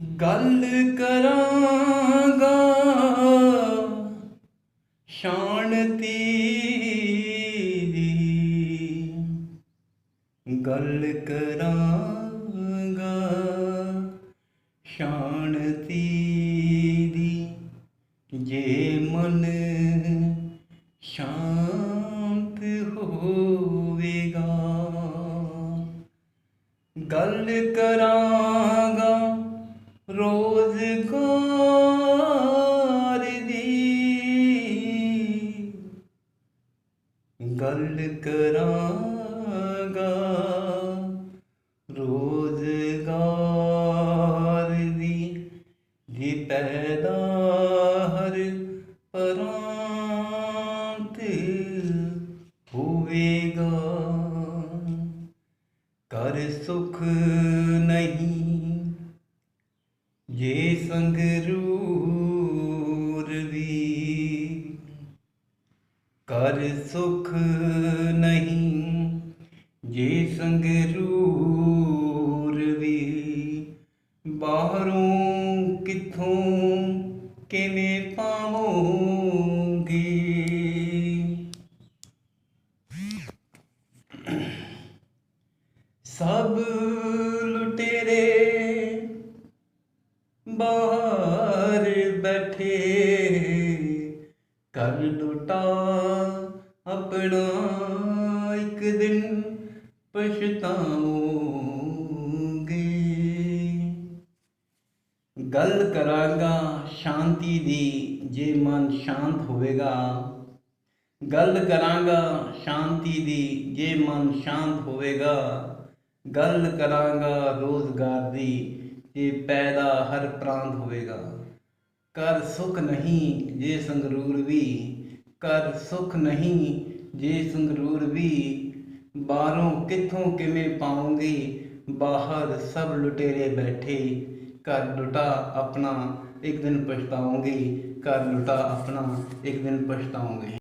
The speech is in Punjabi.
ਗੱਲ ਕਰਾਂਗਾ। ਸ਼ਾਂਤੀ ਦੀ ਗੱਲ ਕਰਾਂਗਾ। ਸ਼ਾਂਤੀ ਦੀ ਜੇ ਮਨ ਸ਼ਾਂਤ ਹੋਵੇਗਾ। ਗੱਲ ਕਰਾਂ ਗੱਲ ਕਰਾਂਗਾ। ਰੋਜ਼ਗਾਰ ਦੀ ਜੀ ਪੈਦਾ ਹਰ ਪਰਾਂਤ ਹੋਵੇਗਾ। ਕਰ ਸੁਖ ਨਹੀਂ, ਜੇ ਸੰਗ ਰੂ ਕਰ ਸੁਖ ਨਹੀਂ, ਜੇ ਸੰਗਰੂਰ ਵੀ ਬਾਹਰੋਂ ਕਿੱਥੋਂ ਕਿਵੇਂ ਪਾਵੋਗੇ? ਸਭ ਲੁਟੇਰੇ ਬਾਹਰ ਬੈਠੇ, ਕਰ ਲੁਟਾ ਆਪਣਾ ਇੱਕ ਦਿਨ ਪਛਤਾਓਗੇ ਗੱਲ ਕਰਾਂਗਾ ਸ਼ਾਂਤੀ ਦੀ, ਜੇ ਮਨ ਸ਼ਾਂਤ ਹੋਵੇਗਾ। ਗੱਲ ਕਰਾਂਗਾ ਸ਼ਾਂਤੀ ਦੀ, ਜੇ ਮਨ ਸ਼ਾਂਤ ਹੋਵੇਗਾ। ਗੱਲ ਕਰਾਂਗਾ ਰੋਜ਼ਗਾਰ ਦੀ, ਜੇ ਪੈਦਾ ਹਰ ਪ੍ਰਾਂਤ ਹੋਵੇਗਾ। ਕਰ ਸੁਖ ਨਹੀਂ, ਜੇ ਸੰਗਰੂਰ ਵੀ ਕਰ ਸੁਖ ਨਹੀਂ, ਜੇ ਸੰਗਰੂਰ ਵੀ ਬਾਹਰੋਂ ਕਿੱਥੋਂ ਕਿਵੇਂ ਪਾਉਂਗੀ? ਬਾਹਰ ਸਭ ਲੁਟੇਰੇ ਬੈਠੇ, ਘਰ ਲੁਟਾ ਆਪਣਾ, ਇੱਕ ਦਿਨ ਪਛਤਾਉਂਗੀ। ਘਰ ਲੁਟਾ ਆਪਣਾ, ਇੱਕ ਦਿਨ ਪਛਤਾਉਂਗੇ।